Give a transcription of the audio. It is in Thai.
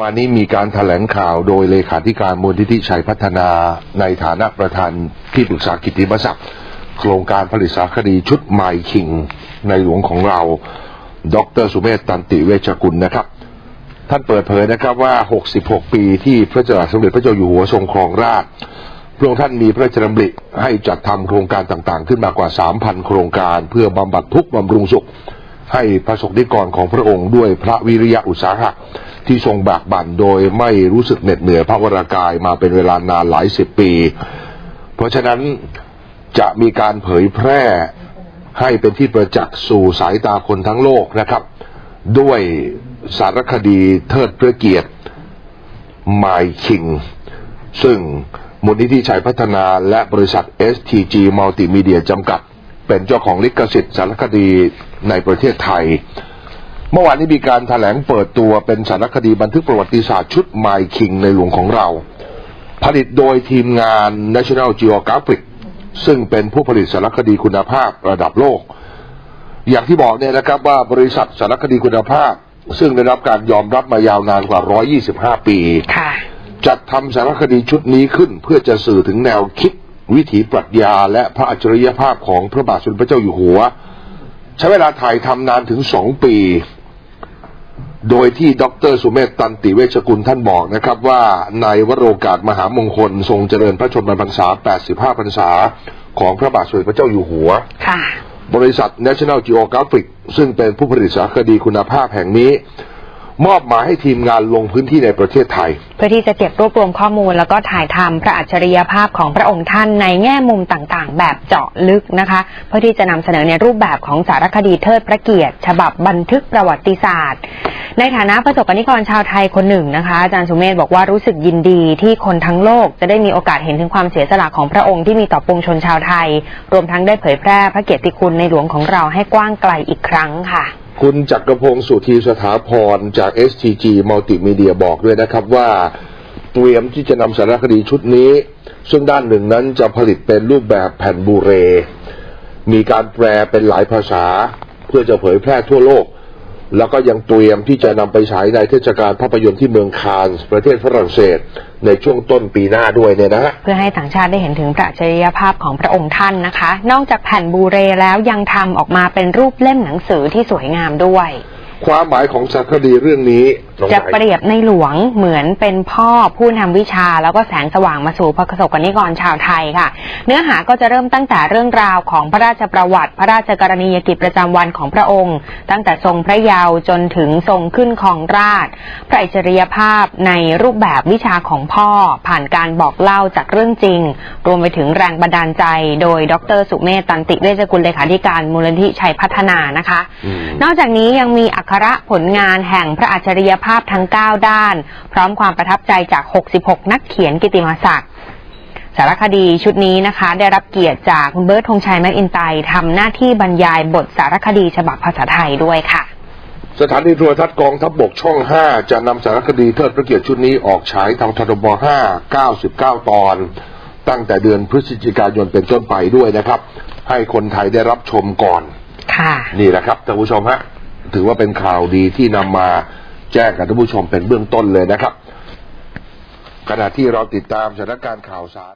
วันนี้มีการแถลงข่าวโดยเลขาธิการมูลนิธิชัยพัฒนาในฐานะประธานที่ปรึกษากิติมศักดิ์โครงการผลิตสารคดีชุดไมคิง ในหลวงของเรา ดรสุเมธตันติเวชกุลนะครับ ท่านเปิดเผยนะครับว่า 66 ปีที่พระเจ้าสมเด็จพระเจ้าอยู่หัวทรงครองราชพระองค์ท่านมีพระราชดำริให้จัดทำโครงการต่างๆ ขึ้นมากว่า 3,000 โครงการ เพื่อบำบัดทุกข์บำรุงสุข ให้พระสงฆ์นิกรของพระองค์ด้วยพระวิริยะอุตสาหะ ที่ทรงบากบั่นโดยไม่รู้สึกเหน็ดเหนื่อยพระวรากายมาเป็นเวลานานหลายสิบปี เพราะฉะนั้นจะมีการเผยแพร่ให้เป็นที่ประจักษ์สู่สายตาคนทั้งโลกนะครับ ด้วยสารคดีเทิดพระเกียรติ My King ซึ่งมูลนิธิชัยพัฒนาและบริษัท STG Multimedia จำกัด เป็นเจ้าของลิขสิทธิ์สารคดีในประเทศไทย เมื่อวานนี้มีการถแถลงเปิดตัวเป็นสารคดีบันทึกประวัติศาสตร์ชุด My King ในหลวงของเรา ผลิตโดยทีมงาน National Geographic ซึ่งเป็นผู้ผลิตสารคดีคุณภาพระดับโลก อย่างที่บอกเนี่ยนะครับว่าบริษัทสารคดีคุณภาพ ซึ่งได้รับการยอมรับมายาวนานกว่า 125 ปีค่ะจัดทำสารคดีชุดนี้ขึ้นเพื่อจะสื่อถึงแนวคิดวิถีปรัชญาและพระอัจฉริยภาพของพระบาทสมเด็จพระเจ้าอยู่หัว ใช้เวลาถ่ายทำนานถึงสองปี โดยที่ดรสุเมธตันติเวชกุลท่านบอกนะครับว่าในวโรกาสมหามงคล ทรงเจริญพระชนมพรรษา 85 พรรษา ของพระบาทสมเด็จพระเจ้าอยู่หัวค่ะบริษัท National Geographic ซึ่งเป็นผู้ผลิตสารคดีคุณภาพแห่งนี้ มอบหมายให้ทีมงานลงพื้นที่ในประเทศไทย เพื่อที่จะเก็บรวบรวมข้อมูล แล้วก็ถ่ายทำพระอัจฉริยภาพของพระองค์ท่านในแง่มุมต่างๆ แบบเจาะลึกนะคะ เพื่อที่จะนำเสนอในรูปแบบของสารคดีเทิดพระเกียรติ ฉบับบันทึกประวัติศาสตร์ ในฐานะประสบกนิกรชาวไทยคนหนึ่งนะคะอาจารย์สุเมธบอกว่ารู้สึกยินดีที่คนทั้งโลกจะได้มีโอกาสเห็นถึงความเสียสละของพระองค์ที่มีต่อปวงชนชาวไทย รวมทั้งได้เผยแพร่พระเกียรติคุณในหลวงของเราให้กว้างไกลอีกครั้งค่ะ คุณจักรพงศ์สุธีสถาพรจาก STG Multimedia บอกด้วยนะครับว่า เตรียมที่จะนำสารคดีชุดนี้ ซึ่งด้านหนึ่งนั้นจะผลิตเป็นรูปแบบแผ่นบูเร มีการแปลเป็นหลายภาษา เพื่อจะเผยแพร่ทั่วโลก แล้วก็ยังเตรียมที่จะนำไปฉายในเทศกาลภาพยนตร์ที่เมืองคานส์ประเทศฝรั่งเศส ในช่วงต้นปีหน้าด้วยเนี่ยนะฮะ เพื่อให้ต่างชาติได้เห็นถึงพระอัจริยภาพของพระองค์ท่านนะคะ นอกจากแผ่นบูเรแล้วยังทำออกมาเป็นรูปเล่มหนังสือที่สวยงามด้วย ความหมายของสารคดีเรื่องนี้ตรงไหน จะเปรียบในหลวงเหมือนเป็นพ่อผู้นำวิชาแล้วก็แสงสว่างมาสู่พระประสบกนิกรชาวไทยค่ะ เนื้อหาก็จะเริ่มตั้งแต่เรื่องราวของพระราชประวัติ พระราชกรณียกิจประจำวันของพระองค์ ตั้งแต่ทรงพระเยาว์จนถึงทรงขึ้นครองราชย์พระอัจฉริยภาพในรูปแบบวิชาของพ่อ ผ่านการบอกเล่าจากเรื่องจริง รวมไปถึงแรงบันดาลใจ โดยดรสุเมธตันติเวชกุลเลขาธิการมูลนิธิชัยพัฒนานะคะ อืม นอกจากนี้ยังมีอักขระผลงานแห่งพระอัจฉริยภาพทั้ง 9 ด้าน พร้อมความประทับใจจาก 66 นักเขียนกิตติมศักดิ์สารคดีชุดนี้นะคะ ได้รับเกียรติจากคุณเบิร์ตธงชัยแม็กอินไตร์ทำหน้าที่บรรยายบทสารคดีฉบับภาษาไทยด้วยค่ะ สถานีโทรทัศน์กองทัพบบกช่อง 5 จะนำสารคดีเทิดพระเกียรติชุดนี้ออกฉายทางทรบ5 99 ตอน ตั้งแต่เดือนพฤศจิกายนเป็นต้นไปด้วยนะครับ ให้คนไทยได้รับชมก่อน ค่ะ นี่แหละครับท่านผู้ชมฮะ ถือว่าเป็นข่าวดีที่นำมาแจ้งกับท่านผู้ชมเป็นเบื้องต้นเลยนะครับ ขณะที่เราติดตามสถานการณ์ข่าวสาร